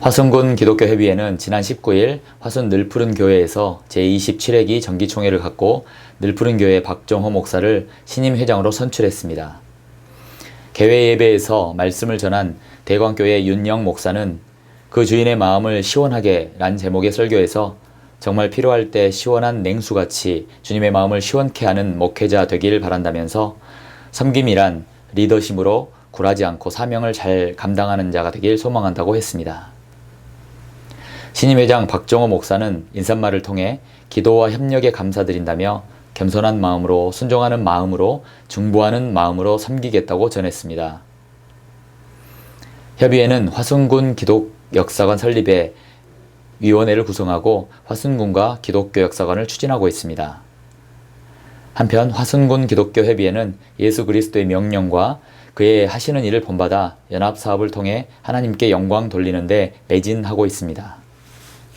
화순군 기독교 협의회는 지난 19일 화순 늘푸른 교회에서 제27회기 정기총회를 갖고 늘푸른 교회 박정호 목사를 신임 회장으로 선출했습니다. 개회 예배에서 말씀을 전한 대광교회 윤영 목사는 그 주인의 마음을 시원하게 란 제목의 설교에서 정말 필요할 때 시원한 냉수같이 주님의 마음을 시원케 하는 목회자 되길 바란다면서 섬김이란 리더십으로 굴하지 않고 사명을 잘 감당하는 자가 되길 소망한다고 했습니다. 신임 회장 박정호 목사는 인사말을 통해 기도와 협력에 감사드린다며 겸손한 마음으로 순종하는 마음으로 중보하는 마음으로 섬기겠다고 전했습니다. 협의회는 화순군 기독 역사관 설립에 위원회를 구성하고 화순군과 기독교 역사관을 추진하고 있습니다. 한편 화순군 기독교 협의회는 예수 그리스도의 명령과 그의 하시는 일을 본받아 연합 사업을 통해 하나님께 영광 돌리는데 매진하고 있습니다.